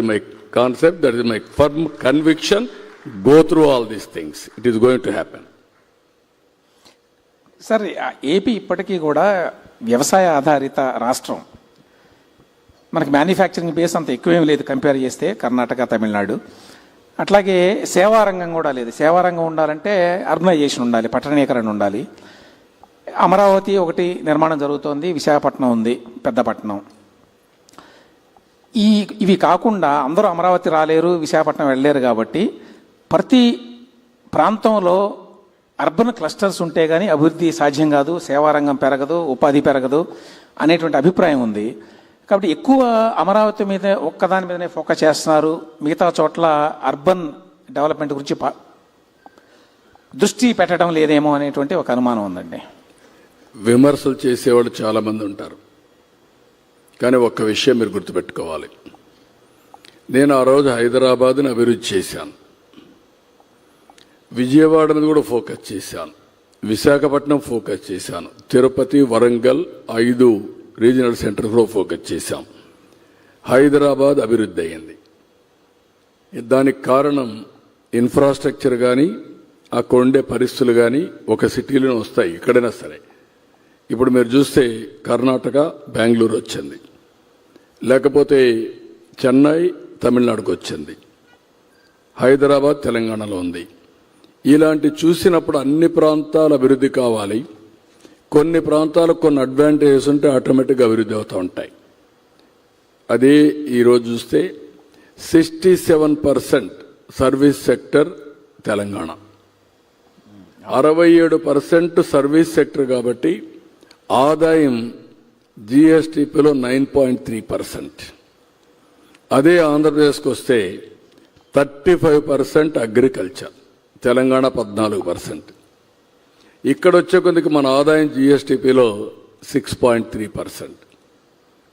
My concept that is my firm conviction go through all these things it is going to happen sir AP ఇప్పటికీ కూడా వ్యవసాయ ఆధారిత రాష్ట్రం. మనకి manufacturing base అంత ఎక్కువేం లేదు కంపేర్ చేస్తే కర్ణాటక తమిళనాడు. అట్లాగే సేవా రంగం కూడా లేదు. సేవా రంగం ఉండాలంటే అర్బనైజేషన్ ఉండాలి పట్టణీకరణ ఉండాలి. అమరావతి ఒకటి నిర్మాణం జరుగుతోంది విశాఖపట్నం ఉంది పెద్దపట్నం. ఈ ఇవి కాకుండా అందరూ అమరావతి రాలేరు విశాఖపట్నం వెళ్ళలేరు కాబట్టి ప్రతి ప్రాంతంలో అర్బన్ క్లస్టర్స్ ఉంటే కానీ అభివృద్ధి సాధ్యం కాదు సేవారంగం పెరగదు ఉపాధి పెరగదు అనేటువంటి అభిప్రాయం ఉంది. కాబట్టి ఎక్కువ అమరావతి మీద ఒక్కదాని మీదనే ఫోకస్ చేస్తున్నారు. మిగతా చోట్ల అర్బన్ డెవలప్మెంట్ గురించి ప- దృష్టి పెట్టడం లేదేమో అనేటువంటి ఒక అనుమానం ఉందండి. విమర్శలు చేసేవాళ్ళు చాలా మంది ఉంటారు. కానీ ఒక్క విషయం మీరు గుర్తుపెట్టుకోవాలి. నేను ఆ రోజు హైదరాబాద్ని అభివృద్ధి చేశాను. విజయవాడను కూడా ఫోకస్ చేశాను. విశాఖపట్నం ఫోకస్ చేశాను. తిరుపతి వరంగల్ ఐదు రీజనల్ సెంటర్స్ కూడా ఫోకస్ చేశాం హైదరాబాద్ అభివృద్ధి అయింది. దానికి కారణం ఇన్ఫ్రాస్ట్రక్చర్ కానీ అక్కడ ఉండే పరిస్థితులు కానీ ఒక సిటీలోనే వస్తాయి ఎక్కడైనా సరే. ఇప్పుడు మీరు చూస్తే కర్ణాటక బెంగళూరు వచ్చింది. లేకపోతే చెన్నై తమిళనాడుకు వచ్చింది. హైదరాబాద్ తెలంగాణలో ఉంది. ఇలాంటి చూసినప్పుడు అన్ని ప్రాంతాల అభివృద్ధి కావాలి. కొన్ని ప్రాంతాలకు కొన్ని అడ్వాంటేజెస్ ఉంటే ఆటోమేటిక్గా అభివృద్ధి అవుతూ ఉంటాయి. అదే ఈరోజు చూస్తే sixty seven percent service sector Telangana. అరవై ఏడు పర్సెంట్ సర్వీస్ సెక్టర్ కాబట్టి ఆదాయం జిఎస్టిపిలో నైన్ పాయింట్ త్రీ పర్సెంట్. అదే ఆంధ్రప్రదేశ్కి వస్తే thirty five percent agriculture Telangana పద్నాలుగు పర్సెంట్. ఇక్కడ వచ్చే కొద్దికి మన ఆదాయం జిఎస్టిపిలో సిక్స్ పాయింట్ త్రీ పర్సెంట్.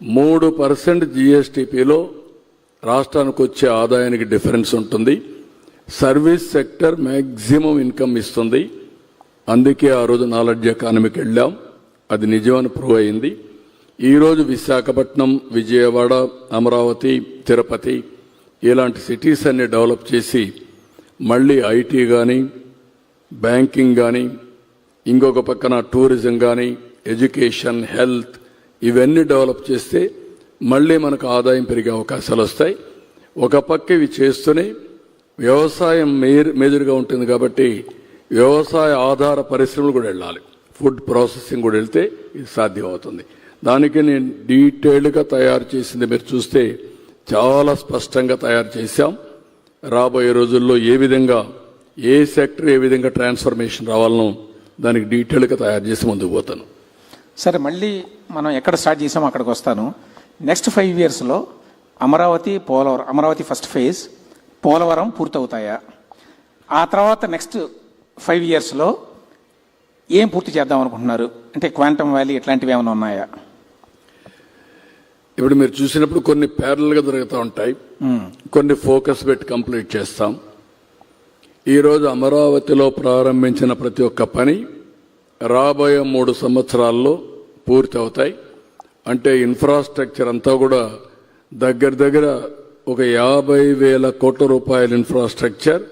మూడు పర్సెంట్ జిఎస్టిపిలో రాష్ట్రానికి వచ్చే ఆదాయానికి డిఫరెన్స్ ఉంటుంది. సర్వీస్ సెక్టర్ మ్యాక్సిమం ఇన్కమ్ ఇస్తుంది. అందుకే ఆ రోజు నాలెడ్జ్ ఎకానమీకి వెళ్ళాం. అది నిజమని ప్రూవ్ అయింది. ఈరోజు విశాఖపట్నం విజయవాడ అమరావతి తిరుపతి ఇలాంటి సిటీస్ అన్ని డెవలప్ చేసి మళ్ళీ ఐటీ కానీ బ్యాంకింగ్ కానీ ఇంకొక పక్కన టూరిజం కానీ ఎడ్యుకేషన్ హెల్త్ ఇవన్నీ డెవలప్ చేస్తే మళ్ళీ మనకు ఆదాయం పెరిగే అవకాశాలు వస్తాయి. ఒక పక్క ఇవి చేస్తూనే వ్యవసాయం మేజర్గా ఉంటుంది కాబట్టి వ్యవసాయ ఆధార పరిశ్రమలు కూడా వెళ్ళాలి. ఫుడ్ ప్రాసెసింగ్ కూడా వెళ్తే ఇది సాధ్యం అవుతుంది దానికి నేను డీటెయిల్డ్గా తయారు చేసింది మీరు చూస్తే చాలా స్పష్టంగా తయారు చేశాం. రాబోయే రోజుల్లో ఏ విధంగా ఏ సెక్టర్ ఏ విధంగా ట్రాన్స్ఫర్మేషన్ రావాలనో దానికి డీటెయిల్గా తయారు చేసి ముందుకు పోతాను. సరే మళ్ళీ మనం ఎక్కడ స్టార్ట్ చేసామో అక్కడికి వస్తాను. నెక్స్ట్ ఫైవ్ ఇయర్స్లో అమరావతి పోలవరం అమరావతి ఫస్ట్ ఫేజ్ పోలవరం పూర్తవుతాయా? ఆ తర్వాత నెక్స్ట్ ఫైవ్ ఇయర్స్లో ఏం పూర్తి చేద్దాం అనుకుంటున్నారు? అంటే క్వాంటమ్ వ్యాలీ ఇట్లాంటివి ఏమైనా ఉన్నాయా? ఇప్పుడు మీరు చూసినప్పుడు కొన్ని ప్యారల్గా జరుగుతూ ఉంటాయి. కొన్ని ఫోకస్ పెట్టి కంప్లీట్ చేస్తాం. ఈరోజు అమరావతిలో ప్రారంభించిన ప్రతి ఒక్క పని రాబోయే మూడు సంవత్సరాల్లో పూర్తి అవుతాయి. అంటే ఇన్ఫ్రాస్ట్రక్చర్ అంతా కూడా దగ్గర దగ్గర ఒక యాభై వేల కోట్ల రూపాయల ఇన్ఫ్రాస్ట్రక్చర్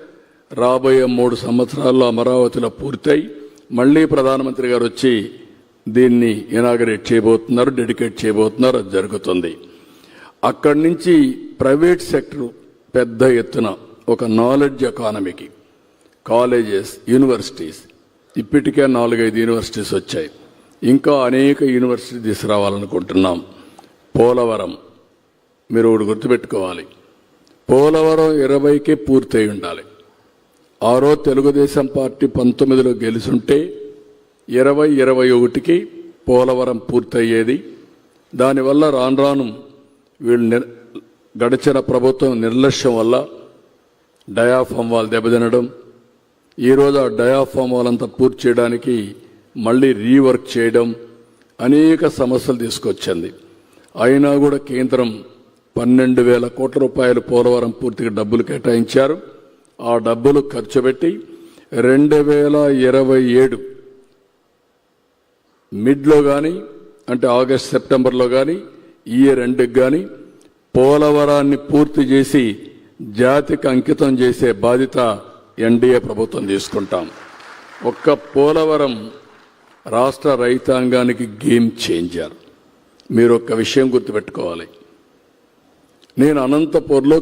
రాబోయే మూడు సంవత్సరాల్లో అమరావతిలో పూర్తయి. మళ్ళీ ప్రధానమంత్రి గారు వచ్చి దీన్ని ఇనాగరేట్ చేయబోతున్నారు డెడికేట్ చేయబోతున్నారు అది జరుగుతుంది. అక్కడి నుంచి ప్రైవేట్ సెక్టర్ పెద్ద ఎత్తున ఒక నాలెడ్జ్ ఎకానమీకి కాలేజెస్ యూనివర్సిటీస్ ఇప్పటికే నాలుగైదు యూనివర్సిటీస్ వచ్చాయి. ఇంకా అనేక యూనివర్సిటీ తీసుకురావాలనుకుంటున్నాం పోలవరం మీరు ఒకటి గుర్తుపెట్టుకోవాలి. పోలవరం ఇరవైకే పూర్తయి ఉండాలి. ఆ రోజు తెలుగుదేశం పార్టీ పంతొమ్మిదిలో గెలుచుంటే ఇరవై ఇరవై ఒకటికి పోలవరం పూర్తయ్యేది. దానివల్ల రాను రాను వీళ్ళు గడిచిన ప్రభుత్వం నిర్లక్ష్యం వల్ల డయాఫామ్ వాళ్ళు దెబ్బతినడం ఈరోజు ఆ డయాఫామ్ వాళ్ళంతా పూర్తి చేయడానికి మళ్ళీ రీవర్క్ చేయడం అనేక సమస్యలు తీసుకొచ్చింది. అయినా కూడా కేంద్రం పన్నెండు వేల కోట్ల రూపాయలు పోలవరం పూర్తిగా డబ్బులు కేటాయించారు. ఆ డబ్బులు ఖర్చు పెట్టి రెండు వేల ఇరవై ఏడు మిడ్లో కానీ అంటే ఆగస్ట్ సెప్టెంబర్లో కానీ ఈ ఇయర్ ఎండ్కి కానీ పోలవరాన్ని పూర్తి చేసి జాతికి అంకితం చేసే బాధ్యత ఎన్డీఏ ప్రభుత్వం తీసుకుంటాం. ఒక్క పోలవరం రాష్ట్ర రైతాంగానికి గేమ్ చేంజర్. మీరు ఒక్క విషయం గుర్తుపెట్టుకోవాలి. నేను అనంతపూర్లో